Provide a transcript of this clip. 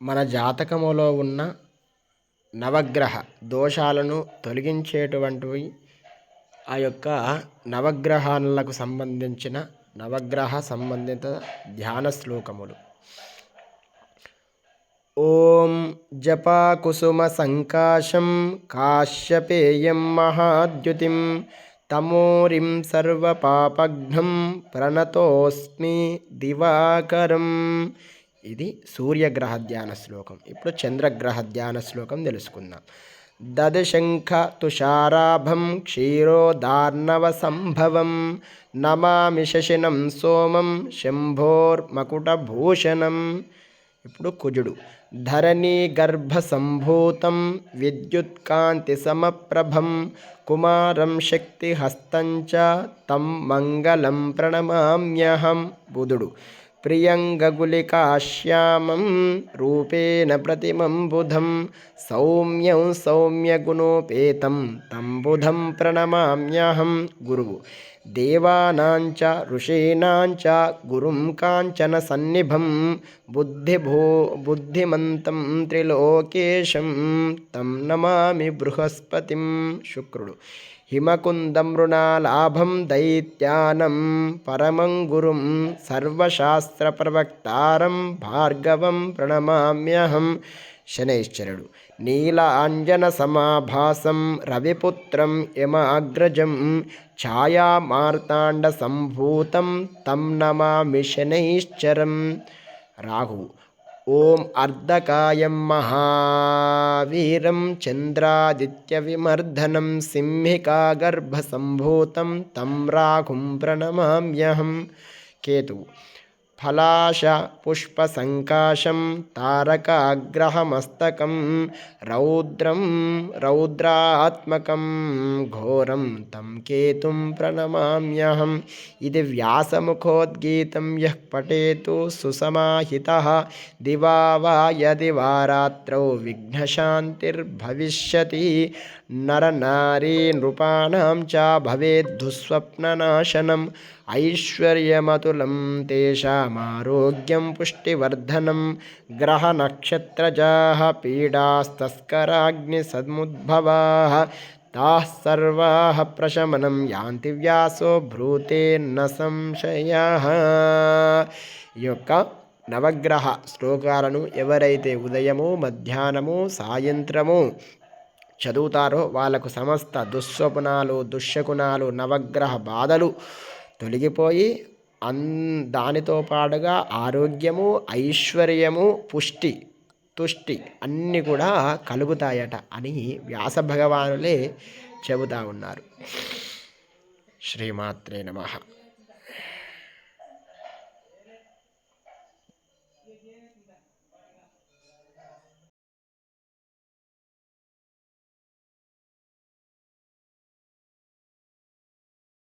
మన జాతకములో ఉన్న నవగ్రహ దోషాలను తొలగించేటువంటివి ఆ యొక్క నవగ్రహాలకు సంబంధించిన నవగ్రహ సంబంధిత ధ్యాన శ్లోకములు. ఓం జపాకుసుమ సంకాశం కాశ్యపేయం మహాద్యుతిం తమోరిం సర్వపాపఘ్నం ప్రణతోస్మి దివాకరం. ఇది సూర్యగ్రహ ధ్యాన శ్లోకం. ఇప్పుడు చంద్రగ్రహ ధ్యాన శ్లోకం తెలుసుకుందాం. దదశంఖ తుషారాభం క్షీరోదార్ణవ సంభవం నమామి శశినం సోమం శంభోర్మకుటభూషణం ఇప్పుడు కుజుడు ధరణీ గర్భ సంభూతం విద్యుత్కాంతి సమప్రభం కుమారం శక్తిహస్తంచ తం మంగళం ప్రణమామ్యహం. బుధుడు ప్రియంగగులికాశ్యామం రూపేణ ప్రతిమం బుధం సౌమ్యం సౌమ్యగుణోపేతం తం బుధం ప్రణమామ్యహం గురువు. దేవానాంచ ఋషీణాంచ గురుం కాంచన సన్నిభం బుద్ధిభూ బుద్ధిమంతం త్రిలోకేశం తం నమామి బృహస్పతిం శుక్రుడు. హిమకుందమృణాలాభం దైత్యానం పరమం గురుం శాస్త్రప్రవక్తారం భార్గవం ప్రణమామ్యహం శనైశ్వరుడు నీలాంజన సమాభాసం రవిపుత్రం యమాగ్రజం ఛాయామార్తాండ సంభూతం తం నమామి శనైశ్చరం. రాహు ఓం అర్ధకాయం మహావీరం చంద్రాదిత్యవిమర్దనం సింహికాగర్భసంభూతం తం రాఘుం ప్రణమామ్యహం. కేతు फलाशपुष्पसङ्काशं तारकाग्रहमस्तकं रौद्रं रौद्रात्मकं घोरं तं केतुं प्रणमाम्यहम्। इति व्यासमुखोद्गीतं यः पठेतु सुसमाहितः। दिवा वा यदि वा रात्रौ विघ्नशान्तिर्भविष्यति। नरनारीनृपाणां च भवेद्दुःस्वप्ननाशनम् ऐश्वर्यमतुलं तेषां ఆరోగ్యం పుష్టివర్ధనం గ్రహనక్షత్రజాः పీడాస్తస్కరాగ్నిసముద్భవాः తాः సర్వాः ప్రశమనం యాంతి వ్యాసో భ్రూతేర్న సంశయ ఈ యొక్క నవగ్రహ శ్లోకాలను ఎవరైతే ఉదయము మధ్యాహ్నము సాయంత్రము చదువుతారో వాళ్ళకు సమస్త దుస్వప్నాలు దుశ్శకునాలు నవగ్రహ బాధలు తొలగిపోయి అన్ దానితో పాటుగా ఆరోగ్యము ఐశ్వర్యము పుష్టి తుష్టి అన్నీ కూడా కలుగుతాయట అని వ్యాస భగవానులే చెబుతా ఉన్నారు. శ్రీమాత్రే నమః.